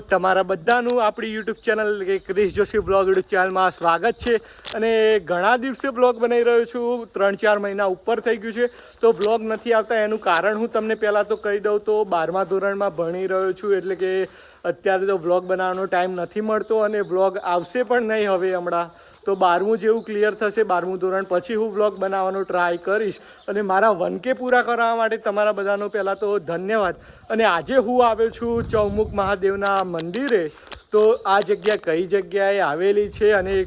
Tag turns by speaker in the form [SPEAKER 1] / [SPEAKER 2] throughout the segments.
[SPEAKER 1] તમારા બધાનું આપણી YouTube channel Krish Joshi blog YouTube ચેનલમાં સ્વાગત છે. અને ઘણા દિવસે બ્લોગ બનાવી રહ્યો છું. ત્રણ ચાર મહિના ઉપર થઈ ગયું છે. તો બ્લોગ નથી આવતા એનું કારણ હું તમને પહેલાં તો કહી દઉં તો બારમા ધોરણમાં ભણી રહ્યો છું એટલે કે અત્યારે તો બ્લોગ બનાવવાનો ટાઈમ નથી મળતો અને બ્લોગ આવશે પણ નહીં હવે હમણાં. તો બારમું જેવું ક્લિયર થશે, બારમું ધોરણ. પછી હું વ્લોગ બનાવવાનો ટ્રાય કરીશ અને મારા વનકે પૂરા કરવા માટે તમારા બધાનો પહેલાં તો ધન્યવાદ. અને આજે હું આવ્યો છું ચૌમુખ મહાદેવના મંદિરે. તો આ જગ્યા કઈ જગ્યાએ આવેલી છે અને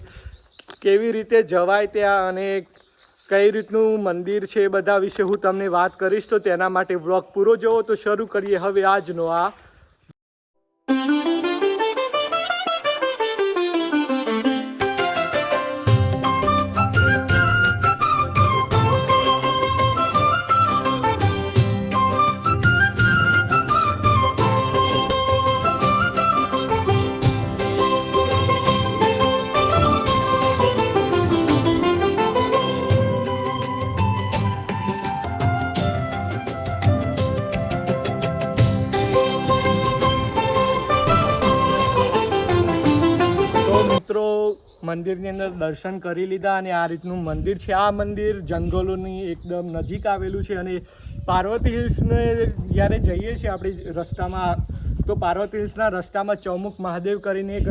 [SPEAKER 1] કેવી રીતે જવાય ત્યાં અને કઈ રીતનું મંદિર છે એ બધા વિશે હું તમને વાત કરીશ. તો તેના માટે વ્લોગ પૂરો જોવો. તો શરૂ કરીએ હવે આજનો આ મિત્રો મંદિરની અંદર દર્શન કરી લીધા અને આ રીતનું મંદિર છે. આ મંદિર જંગલોની એકદમ નજીક આવેલું છે અને પાર્વતી હિલ્સને જ્યારે જઈએ છીએ આપણે રસ્તામાં, તો પાર્વતી હિલ્સના રસ્તામાં ચૌમુખ મહાદેવ કરીને એક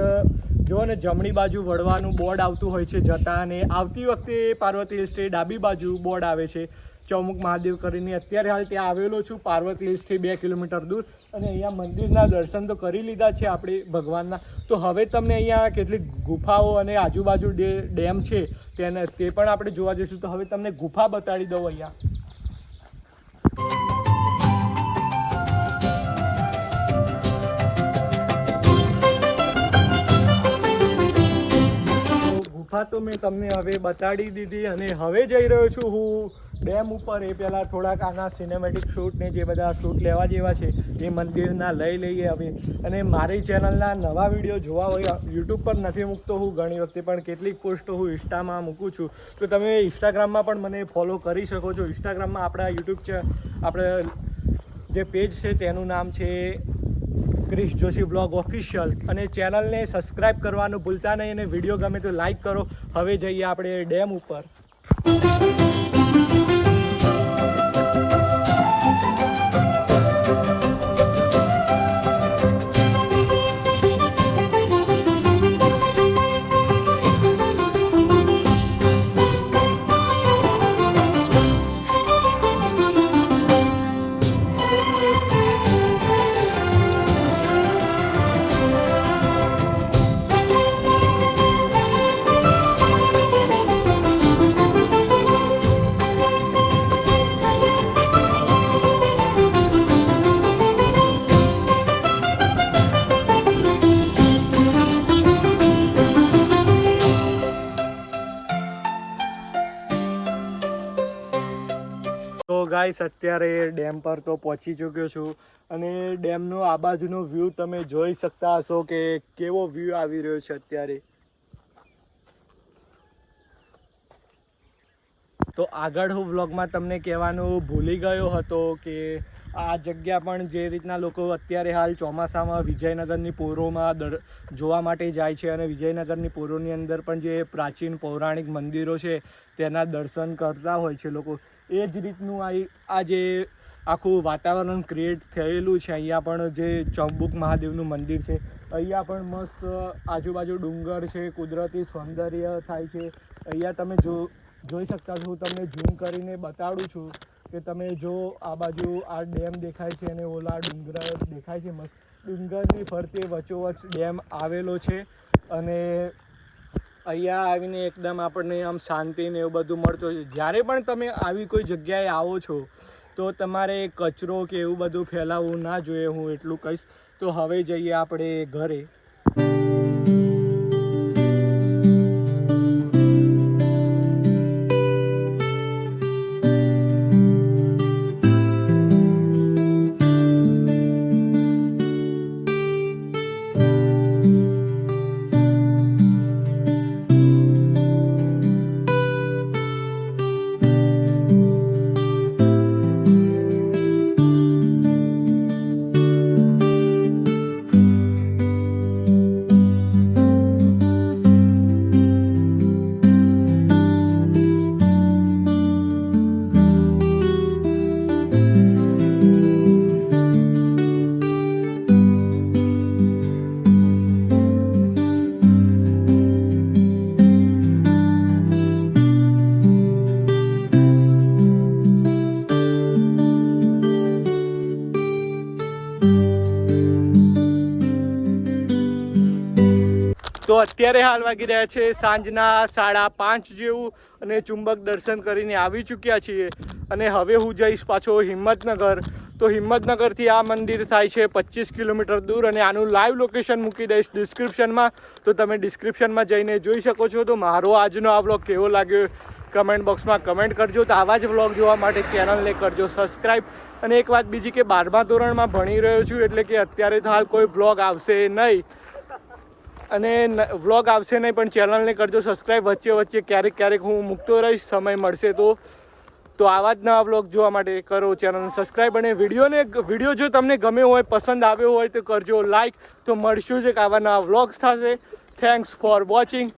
[SPEAKER 1] જુઓ ને જમણી બાજુ વળવાનું બોર્ડ આવતું હોય છે જતા અને આવતી વખતે પાર્વતી હિલ્સથી ડાબી બાજુ બોર્ડ આવે છે. ચૌમુખ મહાદેવ કરીને અત્યારે હાલ ત્યાં આવેલો છું, પાર્વતી હિલ્સથી બે કિલોમીટર દૂર. અને અહીંયા મંદિરના દર્શન તો કરી લીધા છે આપણે ભગવાનના. તો હવે તમને અહીંયા કેટલીક ગુફાઓ અને આજુબાજુ ડેમ છે તેને તે પણ આપણે જોવા જઈશું. તો હવે તમને ગુફા બતાડી દઉં અહીંયા. ગુફા તો મેં તમને હવે બતાડી દીધી અને હવે જઈ રહ્યો છું હું ડેમ ઉપર. એ પહેલાં થોડાક આના સિનેમેટિક શૂટ ને જે બધા શૂટ લેવા જેવા છે એ મંદિરના લઈ લઈએ હવે. અને મારી ચેનલના નવા વીડિયો જોવા હોય યુટ્યુબ પર નથી મૂકતો હું, ઘણી વખતે પણ કેટલીક પોસ્ટો હું ઇન્સ્ટામાં મૂકું છું. તો તમે ઇન્સ્ટાગ્રામમાં પણ મને ફોલો કરી શકો છો. ઇન્સ્ટાગ્રામમાં આપણા યુટ્યુબ આપણે જે પેજ છે તેનું નામ છે ક્રિશ જોશી બ્લોગ ઓફિશિયલ અને ચેનલને સબસ્ક્રાઇબ કરવાનું ભૂલતા નહીં અને વીડિયો ગમે તો લાઈક કરો. હવે જઈએ આપણે ડેમ ઉપર. ગાઈસ, અત્યારે ડેમ પર તો પહોંચી ચૂક્યો છું અને ડેમનો આ બાજુનો વ્યૂ તમે જોઈ શકતા હશો કે કેવો વ્યૂ આવી રહ્યો છે અત્યારે. તો આગળ હું વ્લોગમાં તમને કહેવાનું ભૂલી ગયો હતો કે આ જગ્યા પણ જે રીતના લોકો અત્યારે હાલ ચોમાસામાં વિજયનગરની પોરોમાં દર જોવા માટે જાય છે અને વિજયનગરની પોરોની અંદર પણ જે પ્રાચીન પૌરાણિક મંદિરો છે, તેના દર્શન કરતા હોય છે લોકો. એ જ રીતનું આ જે આખું વાતાવરણ ક્રિએટ થયેલું છે, અહીંયા પણ જે ચંબુક મહાદેવનું મંદિર છે, અહીંયા પણ મસ્ત આજુબાજુ ડુંગર છે, કુદરતી સૌંદર્ય થાય છે. અહીંયા તમે જો જોઈ શકતા છો, હું તમને ઝૂમ કરીને બતાડું છું કે તમે જો આ બાજુ આ ડેમ દેખાય છે અને ઓલા ડુંગર દેખાય છે મસ્ત. ડુંગરની ફરતે વચોવચ ડેમ આવેલો છે અને અહીંયા આવીને એકદમ આપણને આમ શાંતિ ને એવું બધું મળતું હોય જ્યારે પણ તમે આવી કોઈ જગ્યાએ આવો છો, તો તમારે કચરો કે એવું બધું ફેલાવવું ના જોઈએ, હું એટલું કહીશ. તો હવે જઈએ આપણે ઘરે. તો અત્યારે હાલ વાગી રહ્યા છે સાંજના સાડા પાંચ જેવું અને ચુંબક દર્શન કરીને આવી ચૂક્યા છીએ. અને હવે હું જઈશ પાછો હિંમતનગર. તો હિંમતનગરથી આ મંદિર થાય છે પચીસ કિલોમીટર દૂર અને આનું લાઈવ લોકેશન મૂકી દઈશ ડિસ્ક્રિપ્શનમાં તો તમે ડિસ્ક્રિપ્શનમાં જઈને જોઈ શકો છો. તો મારો આજનો આ વ્લોગ કેવો લાગ્યો કમેન્ટ બોક્સમાં કમેન્ટ કરજો. તો આવા જ વ્લોગ જોવા માટે ચેનલને કરજો સબસ્ક્રાઈબ અને એક વાત બીજી કે બારમા ધોરણમાં ભણી રહ્યો છું એટલે કે અત્યારે તો હાલ કોઈ વ્લોગ આવશે નહીં. અને વ્લોગ આવશે નહીં, પણ ચેનલને કરજો સબસ્ક્રાઈબ વચ્ચે વચ્ચે ક્યારેક ક્યારેક હું મૂકતો રહીશ, સમય મળશે તો. તો આવા જ નવા વ્લોગ જોવા માટે કરો ચેનલને સબસ્ક્રાઈબ અને વિડીયોને વીડિયો જો તમને ગમ્યો હોય, પસંદ આવ્યો હોય તો કરજો લાઇક તો મળશું જ એક આવા નવા વ્લોગ્સ થશે. Thanks for watching